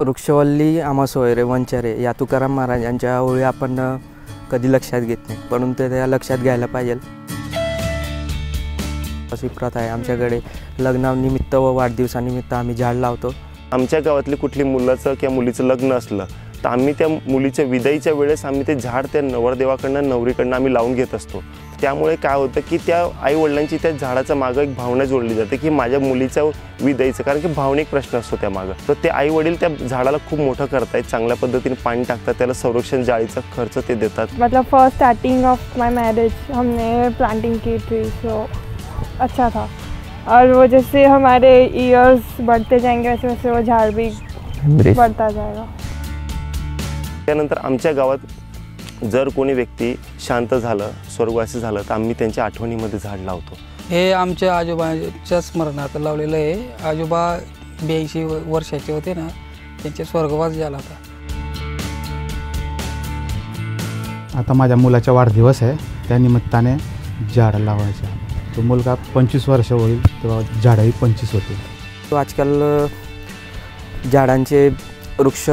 वृक्षवल्ली आमासोयरे वंचारे या तुकाराम महाराजांच्या ओळी आपण कधी लक्षात घेत नाही. परंतु ते त्या लक्षात घ्यायला पाहिजे. अशी प्रथा आहे. आमच्याकडे लग्नानिमित्त व वाढदिवसानिमित्त आम्ही झाड लावतो. आमच्या गावातली कुठली मुलाचं किंवा मुलीचं लग्न असलं तर आम्ही त्या मुलीच्या विदाईच्या वेळेस आम्ही ते झाड त्या नवरदेवाकडनं नवरीकडनं आम्ही लावून घेत असतो. त्यामुळे काय होतं की त्या आईवडिलांची त्या झाडाच्या मागं एक भावना जोडली जाते की माझ्या मुलीचं विदाईचं कारण की भावनिक प्रश्न असतो त्या मागं. तर ते आई वडील त्या झाडाला खूप मोठं करतायत चांगल्या पद्धतीने पाणी टाकतात त्याला संरक्षण जाळीचा खर्च ते देतात. मतलब first starting of my marriage हमने प्लांटिंग की थी सो अच्छा था. और वो जैसे हमारे ईयर्स बढ़ते जाएंगे वैसे वैसे वो झाड़ भी बढ़ता जाएगा। त्यानंतर आमच्या गावात जर कोणी व्यक्ती शांत झालं स्वर्गवासी झालं तर आम्ही त्यांच्या आठवणीमध्ये झाड लावतो. हे आमच्या आजोबाच्या स्मरणार्थ लावलेलं आहे. आजोबा ब्याऐंशी वर्षाचे होते ना त्यांचे स्वर्गवास झाला होता. आता माझ्या मुलाचा वाढदिवस आहे. त्या निमित्ताने झाडं लावायचे. तो मुलगा पंचवीस वर्ष होईल तेव्हा झाडंही पंचवीस होतील. तो आजकाल झाडांचे वृक्ष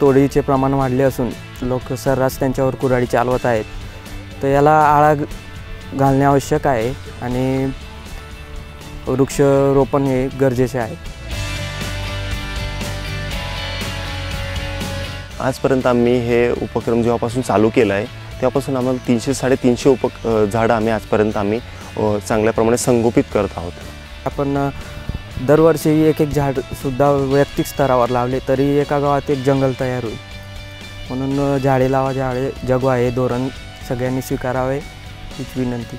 तोडीचे प्रमाण वाढले असून लोक सर्रास त्यांच्यावर कुऱ्हाडी चालवत आहेत. तर याला आळा घालणे आवश्यक आहे आणि वृक्षरोपण हे गरजेचे आहे. आजपर्यंत आम्ही हे उपक्रम जेव्हापासून चालू केला आहे तेव्हापासून आम्हाला तीनशे साडेतीनशे उप झाडं आम्ही आजपर्यंत आम्ही अ, चांगल्या प्रमाणे संगोपित करत आहोत. आपण दरवर्षी एक एक झाडसुद्धा वैयक्तिक स्तरावर लावले तरी एका गावात एक जंगल तयार होईल. म्हणून झाडे लावा झाडे जगवा हे धोरण सगळ्यांनी स्वीकारावे हीच विनंती.